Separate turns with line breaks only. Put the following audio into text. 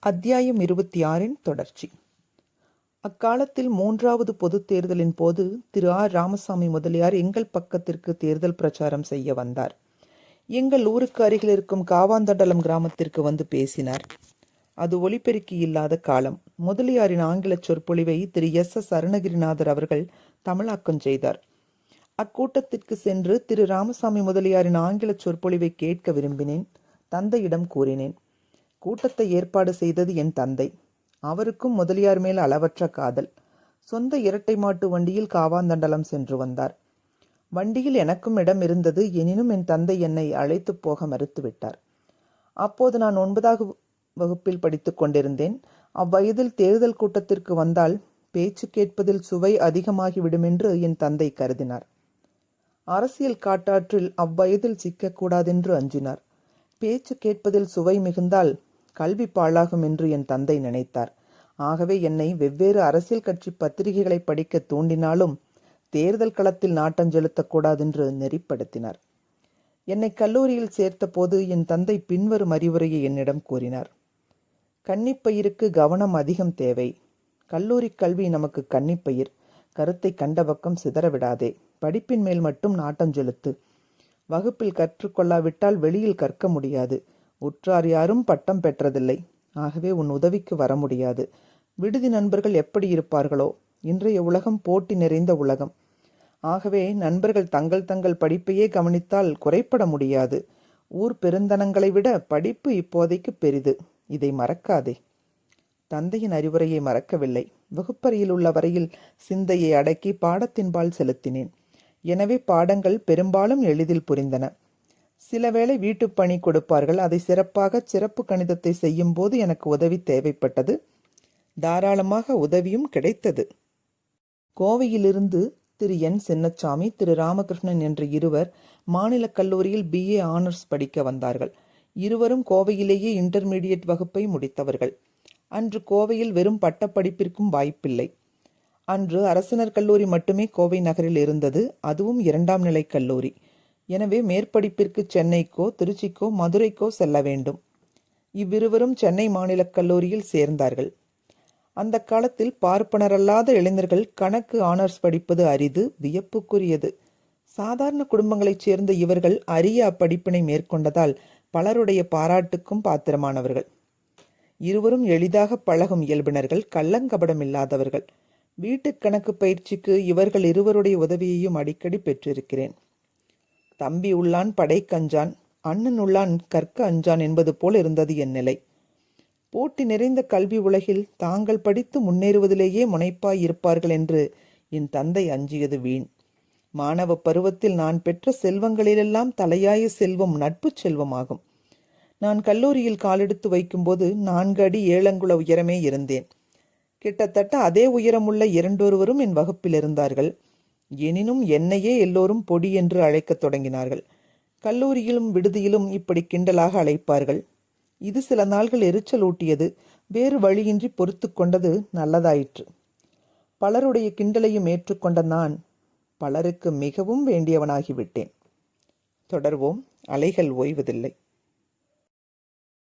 அத்தியாயம் இருபத்தி ஆறின் தொடர்ச்சி. அக்காலத்தில் மூன்றாவது பொதுத் தேர்தலின் போது திரு ஆர். ராமசாமி முதலியார் எங்கள் பக்கத்திற்கு தேர்தல் பிரச்சாரம் செய்ய வந்தார். எங்கள் ஊருக்கு அருகில் இருக்கும் காவாந்தண்டலம் கிராமத்திற்கு வந்து பேசினார். அது ஒலிபெருக்கி இல்லாத காலம். முதலியாரின் ஆங்கில சொற்பொழிவை திரு எஸ். எஸ். அருணகிரிநாதர் அவர்கள் தமிழாக்கம் செய்தார். அக்கூட்டத்திற்கு சென்று திரு. ராமசாமி முதலியாரின் ஆங்கில சொற்பொழிவை கேட்க விரும்பினேன். தந்தையிடம் கூறினேன். கூட்டத்தை ஏற்பாடு செய்தது என் தந்தை. அவருக்கும் முதலியார் மேல் அளவற்ற காதல். சொந்த இரட்டை மாட்டு வண்டியில் காவாந்தண்டலம் சென்று வந்தார். வண்டியில் எனக்கும் இடம் இருந்தது எனினும் என் தந்தை என்னை அழைத்து போக மறுத்துவிட்டார். அப்போது நான் ஒன்பதாவது வகுப்பில் படித்துக் கொண்டிருந்தேன். அவ்வயதில் தேர்தல் கூட்டத்திற்கு வந்தால் பேச்சு கேட்பதில் சுவை அதிகமாகிவிடுமென்று என் தந்தை கருதினார். அரசியல் காட்டாற்றில் அவ்வயதில் சிக்கக்கூடாதென்று அஞ்சினார். பேச்சு கேட்பதில் சுவை மிகுந்தால் கல்வி பாழாகும் என்று என் தந்தை நினைத்தார். ஆகவே என்னை வெவ்வேறு அரசியல் கட்சி பத்திரிகைகளை படிக்க தூண்டினாலும் தேர்தல் களத்தில் நாட்டம் செலுத்தக்கூடாதென்று நெறிப்படுத்தினார். என்னை கல்லூரியில் சேர்த்தபோது என் தந்தை பின்வரும் அறிவுரையை என்னிடம் கூறினார். கன்னிப்பயிருக்கு கவனம் அதிகம் தேவை. கல்லூரி கல்வி நமக்கு கன்னிப்பயிர். கருத்தை கண்ட பக்கம் சிதறவிடாதே படிப்பின் மேல் மட்டும் நாட்டம் செலுத்து. வகுப்பில் கற்றுக்கொள்ளாவிட்டால் வெளியில் கற்க முடியாது. உற்றார் யாரும் பட்டம் பெற்றதில்லை. ஆகவே உன் உதவிக்கு வர முடியாது. விடுதி நண்பர்கள் எப்படி இருப்பார்களோ? இன்றைய உலகம் போட்டி நிறைந்த உலகம். ஆகவே நண்பர்கள் தங்கள் தங்கள் படிப்பையே கவனித்தால் குறைப்பட முடியாது. ஊர் பெருந்தனங்களை விட படிப்பு இப்போதைக்கு பெரிது. இதை மறக்காதே. தந்தையின் அறிவுரையை மறக்கவில்லை. வகுப்பறையில் உள்ள வரையில் சிந்தையை அடக்கி பாடத்தின்பால் செலுத்தினேன். எனவே பாடங்கள் பெரும்பாலும் எளிதில் புரிந்தன. சிலவேளை வீட்டுப் பணி கொடுப்பார்கள். அதை சிறப்பாக சிறப்பு கணிதத்தை செய்யும் போது எனக்கு உதவி தேவைப்பட்டது. தாராளமாக உதவியும் கிடைத்தது. கோவையிலிருந்து திரு. என். சின்னச்சாமி திரு. ராமகிருஷ்ணன் என்ற இருவர் மாநிலக் கல்லூரியில் பிஏ ஆனர்ஸ் படிக்க வந்தார்கள். இருவரும் கோவையிலேயே இன்டர்மீடியட் வகுப்பை முடித்தவர்கள். அன்று கோவையில் வெறும் பட்டப்படிப்பிற்கும் வாய்ப்பில்லை. அன்று அரசினர் கல்லூரி மட்டுமே கோவை நகரில் இருந்தது. அதுவும் இரண்டாம் நிலை கல்லூரி. எனவே மேற்படிப்பிற்கு சென்னைக்கோ திருச்சிக்கோ மதுரைக்கோ செல்ல வேண்டும். இவ்விருவரும் சென்னை மாநிலக் கல்லூரியில் சேர்ந்தார்கள். அந்த காலத்தில் பார்ப்பனரல்லாத இளைஞர்கள் கணக்கு ஆனர்ஸ் படிப்பது அரிது வியப்புக்குரியது. சாதாரண குடும்பங்களைச் சேர்ந்த இவர்கள் அரிய அப்படிப்பினை மேற்கொண்டதால் பலருடைய பாராட்டுக்கும் பாத்திரமானவர்கள். இருவரும் எளிதாக பழகும் இயல்பினர்கள் கள்ளங்கபடம் இல்லாதவர்கள். வீட்டுக் கணக்கு பயிற்சிக்கு இவர்கள் இருவருடைய உதவியையும் அடிக்கடி பெற்றிருக்கிறேன். தம்பி உள்ளான் படைக்கஞ்சான் அண்ணன் உள்ளான் கற்க அஞ்சான் என்பது போல் இருந்தது என் நிலை. போட்டி நிறைந்த கல்வி உலகில் தாங்கள் படித்து முன்னேறுவதிலேயே முனைப்பாய் இருப்பார்கள் என்று என் தந்தை அஞ்சியது வீண். மாணவ பருவத்தில் நான் பெற்ற செல்வங்களிலெல்லாம் தலையாய செல்வம் நட்புச் செல்வமாகும். நான் கல்லூரியில் காலெடுத்து வைக்கும்போது நான்கு அடி ஏழங்குல உயரமே இருந்தேன். கிட்டத்தட்ட அதே உயரமுள்ள இரண்டொருவரும் என் வகுப்பில் இருந்தார்கள். எனினும் என்னையே எல்லோரும் பொடி என்று அழைக்கத் தொடங்கினார்கள். கல்லூரியிலும் விடுதியிலும் இப்படி கிண்டலாக அழைப்பார்கள். இது சில நாள்கள் எரிச்சல் ஊட்டியது. வேறு வழியின்றி பொறுத்து கொண்டது நல்லதாயிற்று. பலருடைய கிண்டலையும் ஏற்றுக்கொண்ட நான் பலருக்கு மிகவும் வேண்டியவனாகிவிட்டேன். தொடர்வோம். அலைகள் ஓய்வதில்லை.